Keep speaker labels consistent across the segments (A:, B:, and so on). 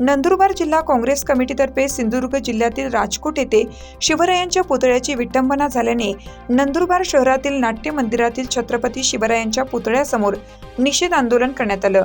A: नंदुरबार जिल्हा काँग्रेस कमिटीतर्फे सिंधुदुर्ग जिल्ह्यातील राजकोट येथे शिवरायांच्या पुतळ्याची विटंबना झाल्याने नंदुरबार शहरातील नाट्य मंदिरातील छत्रपती शिवरायांच्या पुतळ्यासमोर निषेध आंदोलन करण्यात आलं.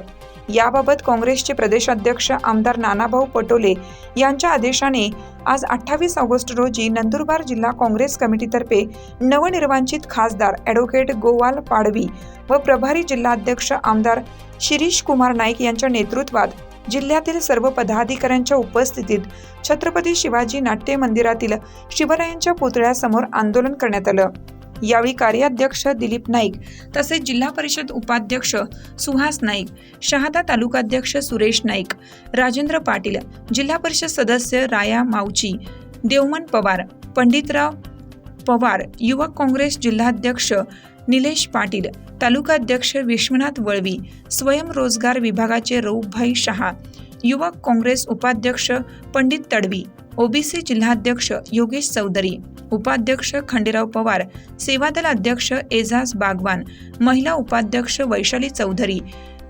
A: याबाबत काँग्रेसचे प्रदेशाध्यक्ष आमदार नानाभाऊ पटोले यांच्या आदेशाने आज अठ्ठावीस ऑगस्ट रोजी नंदुरबार जिल्हा काँग्रेस कमिटीतर्फे नवनिर्वाचित खासदार ॲडव्होकेट गोवाल पाडवी व प्रभारी जिल्हाध्यक्ष आमदार शिरीष कुमार नाईक यांच्या नेतृत्वात जिल्ह्यातील सर्व पदाधिकाऱ्यांच्या उपस्थितीत छत्रपती शिवाजी नाट्य मंदिरातील शिवरायांच्या पुतळ्यासमोर आंदोलन करण्यात आलं. यावेळी कार्याध्यक्ष दिलीप नाईक तसेच जिल्हा परिषद उपाध्यक्ष सुहास नाईक शहादा तालुकाध्यक्ष सुरेश नाईक राजेंद्र पाटील जिल्हा परिषद सदस्य राया मावची देवमन पवार पंडितराव पवार युवक काँग्रेस जिल्हाध्यक्ष निलेश पाटील तालुकाध्यक्ष विश्वनाथ वळवी स्वयंरोजगार विभागाचे रऊफभाई शहा युवक काँग्रेस उपाध्यक्ष पंडित तडवी ओबीसी जिल्हाध्यक्ष योगेश चौधरी उपाध्यक्ष खंडेराव पवार सेवादल अध्यक्ष एजाज बागवान महिला उपाध्यक्ष वैशाली चौधरी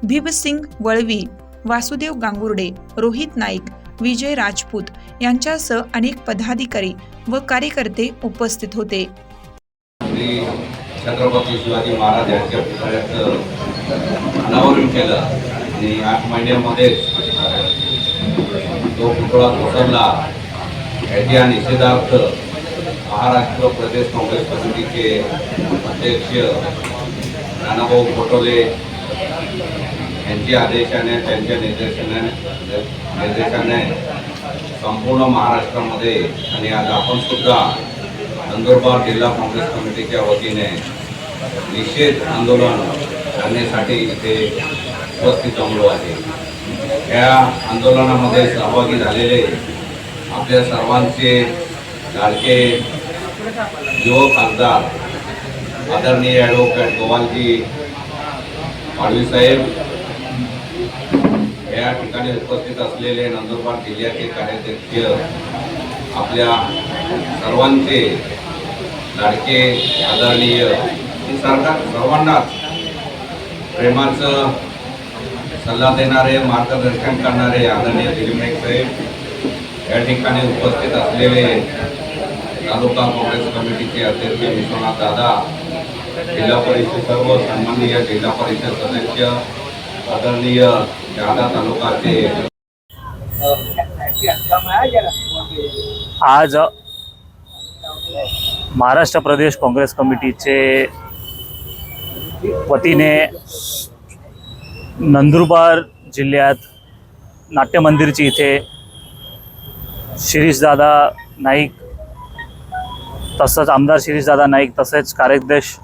A: भीमसिंग वळवी वासुदेव गांगुर्डे रोहित नाईक विजय राजपूत यांच्यासह अनेक पदाधिकारी व कार्यकर्ते उपस्थित होते.
B: छत्रपती शिवाजी महाराज यांच्या पुतळ्याचं अनावरण केलं आणि आठ महिन्यामध्येच तो पुतळा कोसळला. याच्या निषेधार्थ महाराष्ट्र प्रदेश काँग्रेस कमिटीचे अध्यक्ष नानाभाऊ पटोले यांच्या आदेशाने त्यांच्या निर्देशाने निर्देशाने संपूर्ण महाराष्ट्रामध्ये आणि आज आपण सुद्धा नंदुरबार जिल्हा काँग्रेस कमिटीच्या वतीने निषेध आंदोलन करण्यासाठी इथे उपस्थित जमलो आहे या आंदोलनामध्ये सहभागी झालेले आपल्या सर्वांचे लाडके युवक खासदार आदरणीय ॲडव्होकेट गोवालजी पाडवीसाहेब या ठिकाणी उपस्थित असलेले नंदुरबार जिल्ह्याचे कार्याध्यक्ष आपल्या सर्वांचे लाडके आदरणीय हे सरकार सर्वांनाच प्रेमाचं सल्ला देणारे मार्गदर्शन करणारे आदरणीय दिलीप नाईक साहेब या ठिकाणी उपस्थित असलेले तालुका काँग्रेस कमिटीचे अध्यक्ष विश्वनाथ दादा जिल्हा परिषद सर्व सन्माननीय जिल्हा परिषद सदस्य आदरणीय शहादा तालुकाचे
C: आज महाराष्ट्र प्रदेश काँग्रेस कमिटीचे वतीने नंदुरबार जिल्ह्यात नाट्यमंदिरची इथे शिरीषदादा नाईक तसंच आमदार शिरीषदादा नाईक तसेच कार्याध्यक्ष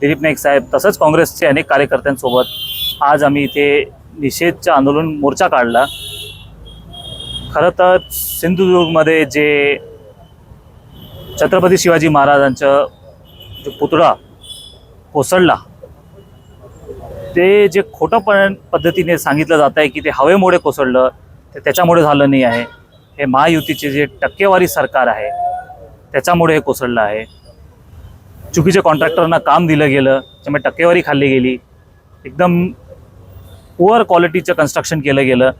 C: दिलीप नाईक साहेब तसंच काँग्रेसचे अनेक कार्यकर्त्यांसोबत आज आम्ही इथे निषेधच्या आंदोलन मोर्चा काढला. खरं तर सिंधुदुर्गमध्ये जे छत्रपती शिवाजी महाराजांचं जो पुतळा कोसळला ते जे खोटं पण पद्धतीने सांगितलं जात आहे की ते हवेमुळे कोसळलं ते त्याच्यामुळे झालं नाही आहे. हे महायुतीचे जे टक्केवारी सरकार आहे त्याच्यामुळे हे कोसळलं आहे. चुकीच्या कॉन्ट्रॅक्टरना काम दिलं गेलं त्यामुळे टक्केवारी खाल्ली गेली. एकदम पुअर क्वालिटीचं कन्स्ट्रक्शन केलं गेलं.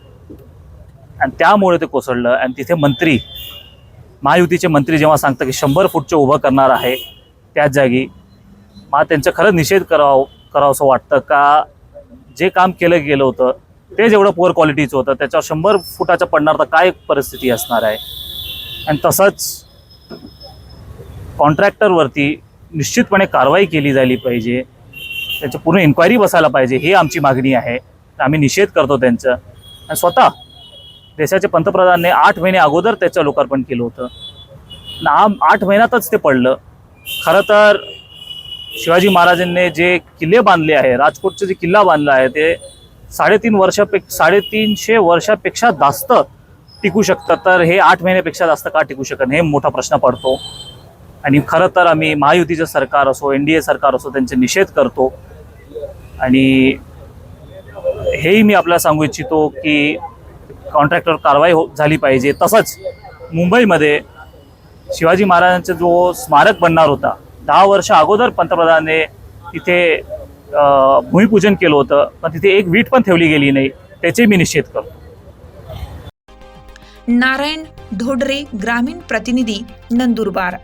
C: आणि त्यामुळे ते कोसळलं. आणि तिथे मंत्री महायुतीचे मंत्री जेव्हा सांगतं की शंभर फूटचं उभं करणार आहे त्याच जागी मला त्यांचा खरं निषेध करावं करावं असं वाटतं का? जे काम केलं गेलं होतं ते जेवढं पुअर क्वालिटीचं होतं त्याच्यावर शंभर फुटाचं पडणार तर काय परिस्थिती असणार आहे? आणि तसंच कॉन्ट्रॅक्टरवरती निश्चितपणे कारवाई केली जायली पाहिजे. त्याची पूर्ण इन्क्वायरी बसायला पाहिजे ही आमची मागणी आहे. आम्ही निषेध करतो त्यांचं. आणि स्वतः देशाचे पंतप्रधानने आठ महिने अगोदर त्याचं लोकार्पण केलं होतं. ना आम आठ महिन्यातच ते पडलं. खरं तर शिवाजी महाराजांनी जे किल्ले बांधले आहे राजकोटचे जे किल्ला बांधला आहे ते साडेतीन वर्षापे साडेतीनशे वर्षापेक्षा जास्त टिकू शकतं तर हे आठ महिन्यापेक्षा जास्त का टिकू शकत हे मोठा प्रश्न पडतो. आणि खरं तर आम्ही महायुतीचं सरकार असो एन डी ए सरकार असो त्यांचे निषेध करतो. आणि हेही मी आपल्याला सांगू इच्छितो की कॉन्ट्रॅक्टर कारवाई हो झाली पाहिजे. तसंच मुंबईमध्ये शिवाजी महाराजांचा जो स्मारक बनणार होता दहा वर्ष अगोदर पंतप्रधानाने तिथे भूमिपूजन केलं होतं पण तिथे एक वीट पण ठेवली गेली नाही त्याचे मी निषेध करतो.
A: नारायण धोडरे ग्रामीण प्रतिनिधी नंदुरबार